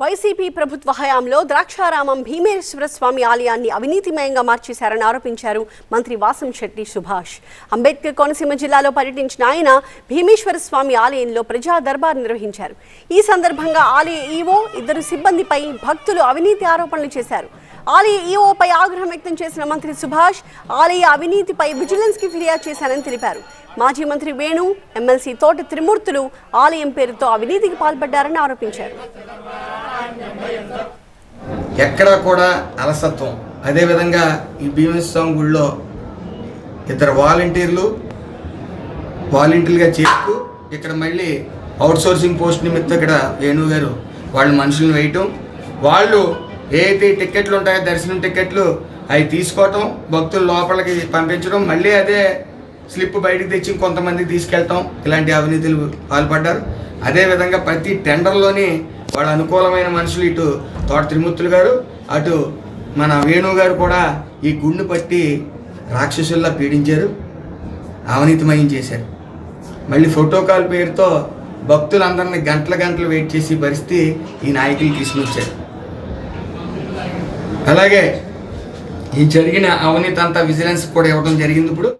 YCP ప్రభుత్వ హయాంలో ద్రాక్షారామం భీమేశ్వర స్వామి ఆలయాన్ని అవినీతిమయంగా మార్చేశారని ఆరోపించారు మంత్రి వాసం శెట్టి సుభాష్. అంబేద్కర్ కోనసీమ జిల్లాలో పర్యటించిన ఆయన భీమేశ్వర స్వామి ఆలయంలో ప్రజా దర్బార్ నిర్వహించారు. ఈ సందర్భంగా ఆలయ ఈవో ఇద్దరు సిబ్బందిపై భక్తులు అవినీతి ఆరోపణలు చేశారు. ఆలయ ఈఓపై ఆగ్రహం వ్యక్తం చేసిన మంత్రి సుభాష్ ఆలయ అవినీతిపై విజిలెన్స్కి ఫిర్యాదు చేశారని తెలిపారు. మాజీ మంత్రి వేణు ఎమ్మెల్సీ తోట త్రిమూర్తులు ఆలయం పేరుతో అవినీతికి పాల్పడ్డారని ఆరోపించారు. ఎక్కడా కూడా అలసత్వం. అదేవిధంగా ఈ భీమస్వామి గుడిలో ఇద్దరు వాలంటీర్లు వాలంటీర్లుగా చేస్తూ ఇక్కడ మళ్ళీ అవుట్సోర్సింగ్ పోస్ట్ నిమిత్తం ఇక్కడ వేణు గారు వాళ్ళు మనుషులను వేయటం. వాళ్ళు ఏదైతే టికెట్లు ఉంటాయో దర్శనం టికెట్లు అవి తీసుకోవటం భక్తులు లోపలికి పంపించడం మళ్ళీ అదే స్లిప్ బయటకు తెచ్చి కొంతమంది తీసుకెళ్ళటం ఇలాంటి అవినీతులు పాల్పడ్డారు. అదేవిధంగా ప్రతి టెండర్లోని వాళ్ళ అనుకూలమైన మనుషులు ఇటు తోట త్రిమూర్తులు గారు అటు మన వేణు గారు కూడా ఈ గుండు పట్టి రాక్షసుల్లా పీడించారు అవనీతమయం చేశారు. మళ్ళీ ఫోటోకాల్ పేరుతో భక్తులందరినీ గంటల గంటలు వెయిట్ చేసి పరిస్థితి ఈ నాయకులు తీసుకొచ్చారు. అలాగే ఈ జరిగిన అవినీతి అంతా విజిలెన్స్ కూడా ఇవ్వడం జరిగింది ఇప్పుడు.